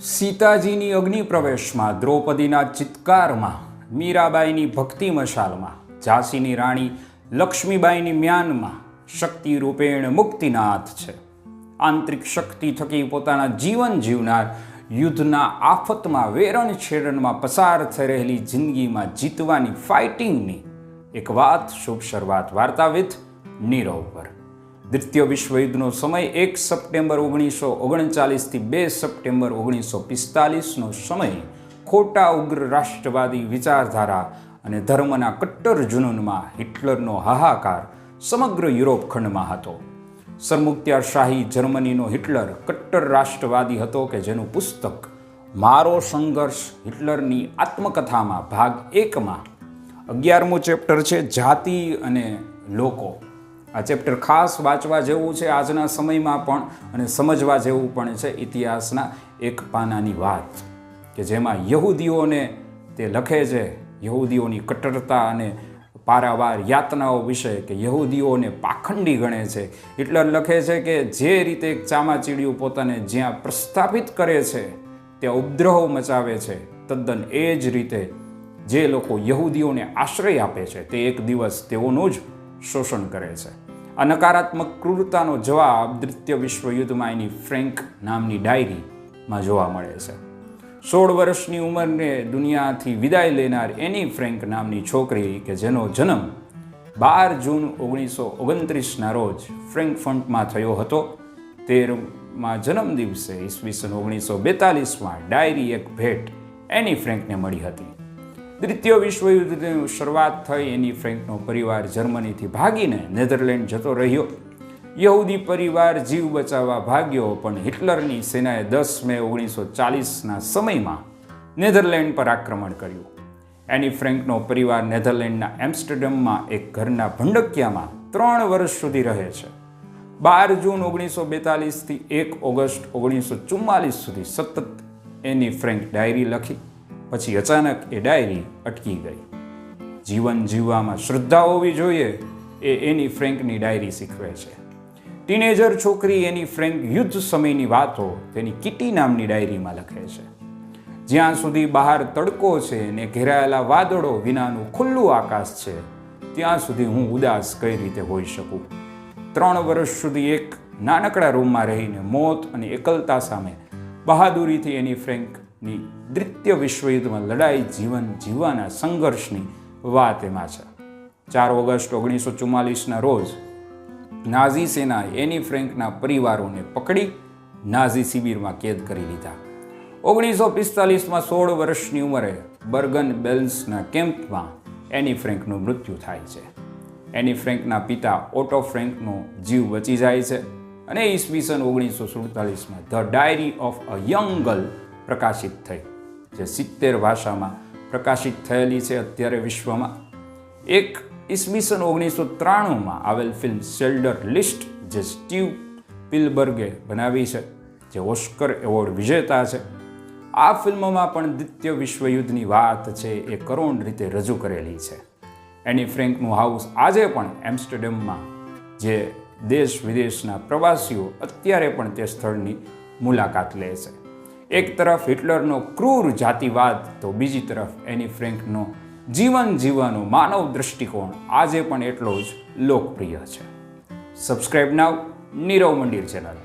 સીતાજીની અગ્નિ પ્રવેશમાં દ્રૌપદીના ચિત્કારમાં, મીરાબાઈની ભક્તિ મશાલમાં ઝાંસીની રાણી લક્ષ્મીબાઈની મ્યાનમાં શક્તિ રૂપેણ મુક્તિનાથ છે. આંતરિક શક્તિ થકી પોતાના જીવન જીવનાર યુદ્ધના આફતમાં, વેરણ છેડનમાં પસાર થઈ રહેલી જિંદગીમાં જીતવાની ફાઇટિંગની એક વાત, શુભ શરૂઆત વાર્તા વિથ નીરવ પર. દ્વિતીય વિશ્વયુદ્ધનો સમય એક સપ્ટેમ્બર ઓગણીસો ઓગણચાલીસથી બે સપ્ટેમ્બર ઓગણીસો પિસ્તાલીસનો સમય. ખોટા ઉગ્ર રાષ્ટ્રવાદી વિચારધારા અને ધર્મના કટ્ટર જુનૂનમાં હિટલરનો હાહાકાર સમગ્ર યુરોપ ખંડમાં હતો. સરમુખત્યારશાહી જર્મનીનો હિટલર કટ્ટર રાષ્ટ્રવાદી હતો કે જેનું પુસ્તક મારો સંઘર્ષ હિટલરની આત્મકથામાં ભાગ એકમાં અગિયારમું ચેપ્ટર છે જાતિ અને લોકો. આ ચેપ્ટર ખાસ વાંચવા જેવું છે આજના સમયમાં પણ અને સમજવા જેવું પણ છે ઇતિહાસના એક પાનાની વાત કે જેમાં યહૂદીઓને તે લખે છે, યહૂદીઓની કટ્ટરતા અને પારાવાર યાતનાઓ વિશે કે યહૂદીઓને પાખંડી ગણે છે. હિટલર લખે છે કે જે રીતે એક ચામાચીડિયું પોતાને જ્યાં પ્રસ્થાપિત કરે છે, ત્યાં ઉપદ્રવ મચાવે છે, તદ્દન એ જ રીતે જે લોકો યહૂદીઓને આશ્રય આપે છે. તે એક દિવસ તેઓનું જ શોષણ કરે છે. આ નકારાત્મક ક્રૂરતાનો જવાબ દ્વિતીય વિશ્વયુદ્ધમાં એની ફ્રેન્ક નામની ડાયરીમાં જોવા મળે છે. સોળ વર્ષની ઉંમરને દુનિયાથી વિદાય લેનાર એની ફ્રેન્ક નામની છોકરી કે જેનો જન્મ બાર જૂન ઓગણીસો ઓગણત્રીસના રોજ ફ્રેન્કફર્ટમાં થયો હતો. તેરમાં જન્મ દિવસે ઈસવીસન ઓગણીસો બેતાલીસમાં ડાયરી એક ભેટ એની ફ્રેન્કને મળી હતી. દ્વિતીય વિશ્વયુદ્ધની શરૂઆત થઈ. એની ફ્રેન્કનો પરિવાર જર્મનીથી ભાગીને નેધરલેન્ડ જતો રહ્યો. યહૂદી પરિવાર જીવ બચાવવા ભાગ્યો, પણ હિટલરની સેનાએ દસ મે ઓગણીસો ચાલીસના સમયમાં નેધરલેન્ડ પર આક્રમણ કર્યું. એની ફ્રેન્કનો પરિવાર નેધરલેન્ડના એમ્સ્ટરડમમાં એક ઘરના ભંડકિયામાં ત્રણ વર્ષ સુધી રહે છે. બાર જૂન ઓગણીસો બેતાલીસથી એક ઓગસ્ટ ઓગણીસો ચુમ્માલીસ સુધી સતત એની ફ્રેન્ક ડાયરી લખી. પછી અચાનક એ ડાયરી અટકી ગઈ. જીવન જીવવામાં શ્રદ્ધા હોવી જોઈએ એ એની ફ્રેન્કની ડાયરી શીખવે છે. ટીનેજર છોકરી એની ફ્રેન્ક યુદ્ધ સમયની વાતો તેની કિટી નામની ડાયરીમાં લખે છે. જ્યાં સુધી બહાર તડકો છે ને ઘેરાયેલા વાદળો વિનાનું ખુલ્લું આકાશ છે, ત્યાં સુધી હું ઉદાસ કઈ રીતે હોઈ શકું? ત્રણ વર્ષ સુધી એક નાનકડા રૂમમાં રહીને મોત અને એકલતા સામે બહાદુરીથી એની ફ્રેન્કની દ્વિતીય વિશ્વયુદ્ધમાં લડાઈ, જીવન જીવવાના સંઘર્ષની વાત એમાં છે. ચાર ઓગસ્ટ ઓગણીસો ચુમ્માલીસના રોજ નાઝી સેના એની ફ્રેન્કના પરિવારોને પકડી નાઝી શિબિરમાં કેદ કરી લીધા. ઓગણીસો પિસ્તાલીસમાં સોળ વર્ષની ઉંમરે બર્ગન બેલ્સના કેમ્પમાં એની ફ્રેન્કનું મૃત્યુ થાય છે. એની ફ્રેન્કના પિતા ઓટો ફ્રેન્કનો જીવ બચી જાય છે અને ઈસવીસન ઓગણીસો સુડતાલીસમાં the Diary of a Young Girl પ્રકાશિત થઈ. જે સિત્તેર ભાષામાં પ્રકાશિત થયેલી છે અત્યારે વિશ્વમાં. એક ઈસવીસન ઓગણીસો ત્રાણુંમાં આવેલ ફિલ્મ શેલ્ડર લિસ્ટ જે સ્ટીવ પિલબર્ગે બનાવી છે, જે ઓસ્કર એવોર્ડ વિજેતા છે, આ ફિલ્મમાં પણ દ્વિતીય વિશ્વયુદ્ધની વાત છે એ કરોડ રીતે રજૂ કરેલી છે. એની ફ્રેન્કનું હાઉસ આજે પણ એમ્સ્ટરડેમમાં જે દેશ વિદેશના પ્રવાસીઓ અત્યારે પણ તે સ્થળની મુલાકાત લે છે. એક તરફ હિટલરનો ક્રૂર જાતિવાદ, તો બીજી તરફ એની ફ્રેન્કનો જીવન જીવવાનો માનવ દૃષ્ટિકોણ આજે પણ એટલો જ લોકપ્રિય છે. સબસ્ક્રાઈબ નાવ નીરવ મંદિર ચેનલ